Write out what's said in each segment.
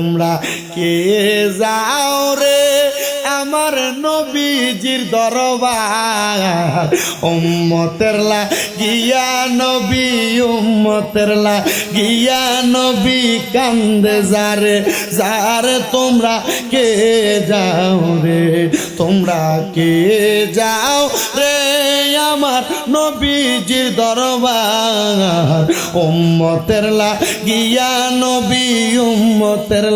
তোমরা কে যাও রে? আমার নবীজির দরবার, উম্মতের গিয়া নবী, উম্মতের গিয়া নবী কান্দে যারে যারে তোমরা কে যাও রে, তোমরা কে যাও রে আমার নবীজির দরবার, উম্মতের গিয়া নবী, উম্মতের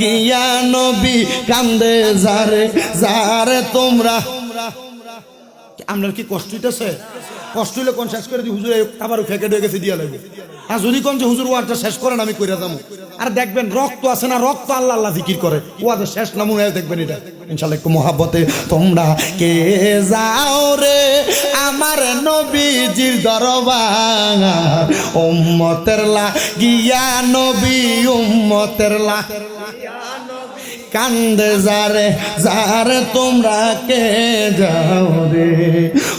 গিয়া নবী কান্দে যারে যারে তোমরা আপনার কি কষ্ট হইতেছে? কষ্ট হইলে কোন শেষ করে দিই? হুজুর আবার ফেকে দিয়ে গেছে, দিয়া লাগবে আর যদি কোন যে হুজুর ওয়ারটা শেষ করেন আমি কইরা যাব আর দেখবেন, রক্ত আছে না, রক্ত আল্লাহ আল্লাহ জিকির করে। ওয়াদের শেষ নামুন দেখবেন এটা। ইনশাল্লাহ একটু মহাব্বতে, তোমরা কে যাও রে? আমার নবীজির দরবার উম্মতের লা, গিয়া নবী উম্মতের লা। কান্দে যারে যারে তোমরা কে যাও রে?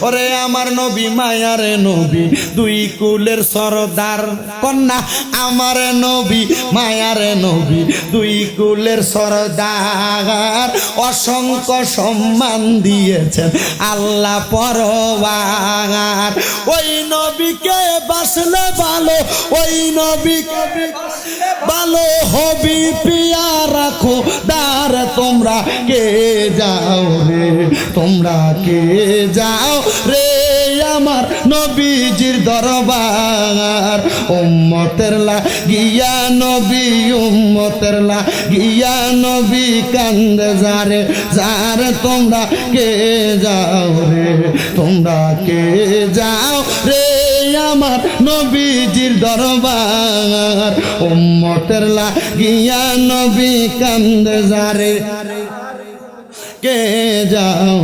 ওরে আমার নবী, মায়ারে নবী, দুই কুলের সরদার কন্যা। আমার নবী, মায়ারে নবী, দুই কুলের সরদার। অসংখ্য সম্মান দিয়েছেন আল্লাহ পরবার ওই নবীকে বাসলে ভালো, ওই নবীকে ভালো। হবি পিয়া রাখো দার তোমরা কে যাও রে? তোমরা কে যাও রে? আমার নবীজির দরবার উম্মতের লা গিয়া নবী, উম্মতের লা গিয়া নবী কান্দে যারে যারে তোমরা কে যাও রে? তোমরা কে নবীজির দরবার, উম্মতের লা গিয়া নবী কান্দে যারে। কে যাও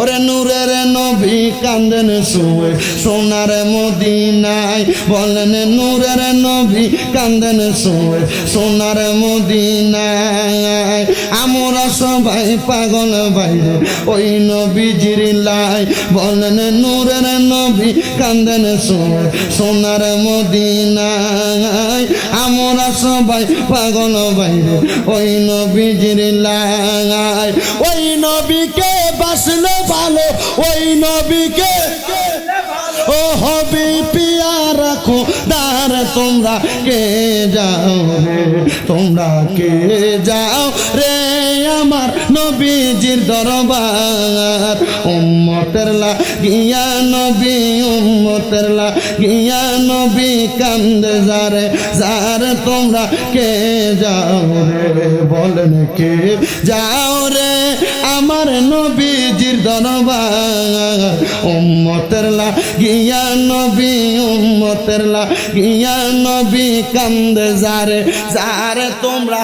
ওরে নূরের নবী কান্দেন শুয়ে সোনার মদিনায় বলেন, নূরের নবী কান্দেন শুয়ে সোনার মদিনায় আমরা সবাই পাগল বাইরে ওই নবীজির লাই বলেন, নূরের নবী কান্দেন সোনার মদিনায়। আমরা সবাই পাগল বাইরে ওই নবীজির লাই, ওই নবীকে বাসলে ভালো, ওই নবীকে ও হবে পিয়া রাখো দার তোমরা কে যাও তোমরা কে যাও রে? নবীজির দরবার, উম্মতের লা গিয়া নবী, উম্মতের লা গিয়া নবী কান্দে যারে যারে তোমরা কে যাও রে, বলেন কে যাও রে? আমার নবীজির দরবার, উম্মতের লা গিয়া নবী, উম্মতের লা গিয়া নবী কান্দে যারে যারে তোমরা